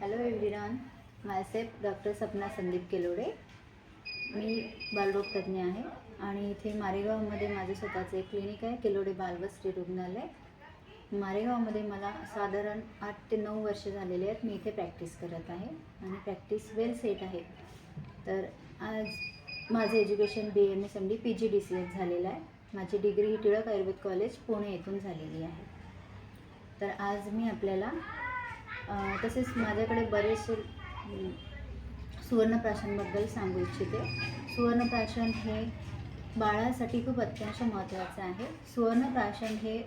Hello everyone myself doctor Sapna Sandeep Kelode मी बालरोग तज्ज्ञ आहे आणि इथे मारेगावमध्ये माझं स्वतःचं एक क्लिनिक आहे केलोडे बालवस्त्री रुग्णालय. मारेगावमध्ये मला साधारण आठ ते नऊ वर्ष झालेले आहेत. मी इथे प्रॅक्टिस करत आहे आणि प्रॅक्टिस वेल सेट आहे. तर आज माझं education B M S M D P G D C S झालेलं आहे. माझी डिग्री ही टिळक आयुर्वेद कॉलेज पुणे येथून झालेली आहे. तर आज मी आपल्याला तसेच माझ्याकडे बरेचसे सुवर्णप्राशनबद्दल सांगू इच्छिते. सुवर्णप्राशन हे बाळासाठी खूप अत्यंत महत्त्वाचं आहे. सुवर्णप्राशन हे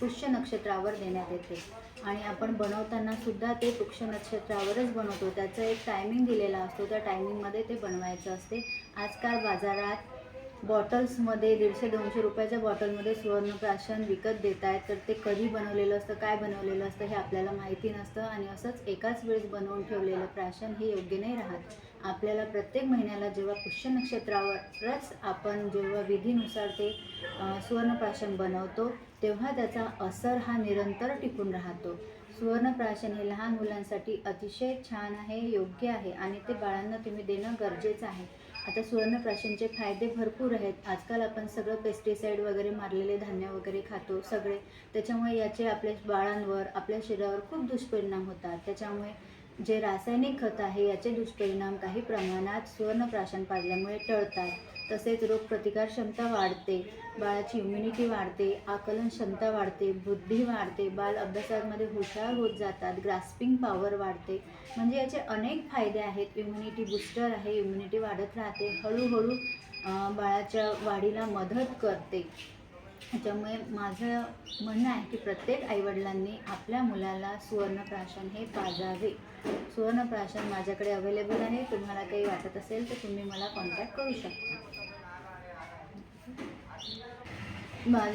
पुष्य नक्षत्रावर देण्यात येते. आणि आपण बनवताना सुद्धा ते पुष्य नक्षत्रावरच बनवतो. त्याचं एक टायमिंग दिलेला असतो. त्या टायमिंगमध्ये ते बनवायचं असते. आजकाल बाजारात बॉटल्समध्ये दीडशे दोनशे रुपयाच्या बॉटलमध्ये सुवर्णप्राशन विकत देत आहेत तर ते कधी बनवलेलं असतं काय बनवलेलं असतं हे आपल्याला माहिती नसतं आणि असंच एकाच वेळेस बनवून ठेवलेलं प्राशन हे योग्य नाही राहत. आपल्याला प्रत्येक महिन्याला जेव्हा पुष्य नक्षत्रावरच आपण जेव्हा विधीनुसार ते सुवर्ण सुवर्णप्राशन बनवतो तेव्हा त्याचा असर हा निरंतर टिकून राहतो. सुवर्णप्राशन हे लहान मुलांसाठी अतिशय छान आहे योग्य आहे आणि ते बाळांना तुम्ही देणं गरजेचं आहे. आता सुवर्णप्राशनचे फायदे भरपूर आहेत. आजकाल आपण सगळं पेस्टिसाईड वगैरे मारलेले धान्य वगैरे खातो सगळे. त्याच्यामुळे याचे आपल्या बाळांवर आपल्या शरीरावर खूप दुष्परिणाम होतात. त्याच्यामुळे जे रासायनिक खत आहे याचे दुष्परिणाम काही प्रमाणात सुवर्णप्राशन पाडल्यामुळे टळतात. तसेच रोगप्रतिकार क्षमता वाढते बाळाची इम्युनिटी वाढते आकलन क्षमता वाढते बुद्धी वाढते बाल अभ्यासामध्ये हुशार होत जातात ग्रास्पिंग पॉवर वाढते. म्हणजे याचे अनेक फायदे आहेत. इम्युनिटी बुस्टर आहे इम्युनिटी वाढत राहते हळूहळू बाळाच्या वाढीला मदत करते. त्याच्यामुळे माझं म्हणणं आहे की प्रत्येक आईवडिलांनी आपल्या मुलाला सुवर्णप्राशन हे पाजावे. सुवर्णप्राशन माझ्याकडे अवेलेबल आहे. तुम्हाला काही वाटत असेल तर तुम्ही मला कॉन्टॅक्ट करू शकता.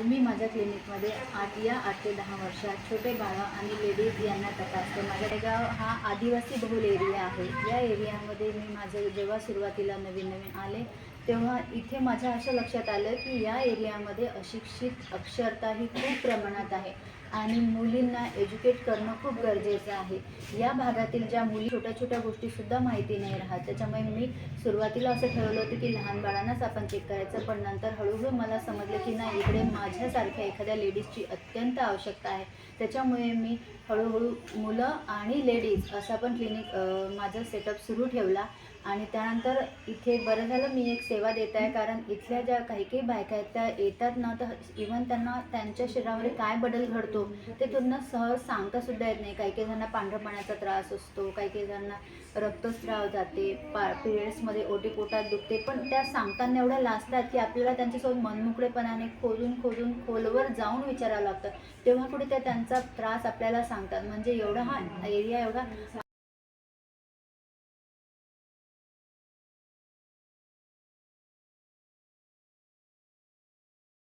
मी माझ्या क्लिनिकमध्ये आठ या आठ ते दहा वर्षात छोटे बाळं आणि लेडीज यांना तपासते. माझ्या गाव हा आदिवासी बहुल एरिया आहे. या एरियामध्ये मी माझं जेव्हा सुरुवातीला नवीन नवीन आले तेव्हा इथे माझ्या असं लक्षात आलं की या एरियामध्ये अशिक्षित अक्षरता ही खूप प्रमाणात आहे आणि मुलींना एज्युकेट करणं खूप गरजेचं आहे. या भागातील ज्या मुली छोट्या छोट्या गोष्टीसुद्धा माहिती नाही राहत. त्याच्यामुळे मी सुरुवातीला असं ठरवलं होतं की लहान बाळांनाच आपण चेक करायचं पण नंतर हळूहळू मला समजलं की नाही इकडे माझ्यासारख्या एखाद्या लेडीजची अत्यंत आवश्यकता आहे. त्याच्यामुळे मी हळूहळू मुलं आणि लेडीज असा पण क्लिनिक माझा सेटअप सुरू ठेवला. आणि त्यानंतर इथे बरं झालं मी एक सेवा देत आहे कारण इथल्या ज्या काही काही बायका आहेत त्या येतात ना तर इवन त्यांना त्यांच्या शरीरामध्ये काय बदल घडतो ते त्यांना सहज सांगता सुद्धा येत नाही. काही काही जणांना पांढरपणाचा त्रास असतो काही काही जणांना रक्तस्राव जाते पा पिरियड्समध्ये ओटी पोटात दुखते पण त्या सांगताना एवढ्या लाजतात की आपल्याला त्यांच्यासोबत मनमोकळेपणाने खोदून खोदून खोलवर जाऊन विचारावं लागतं. तेव्हा कुठे त्या त्यांचा त्रास आपल्याला सांगतात. म्हणजे एवढा हा एरिया एवढा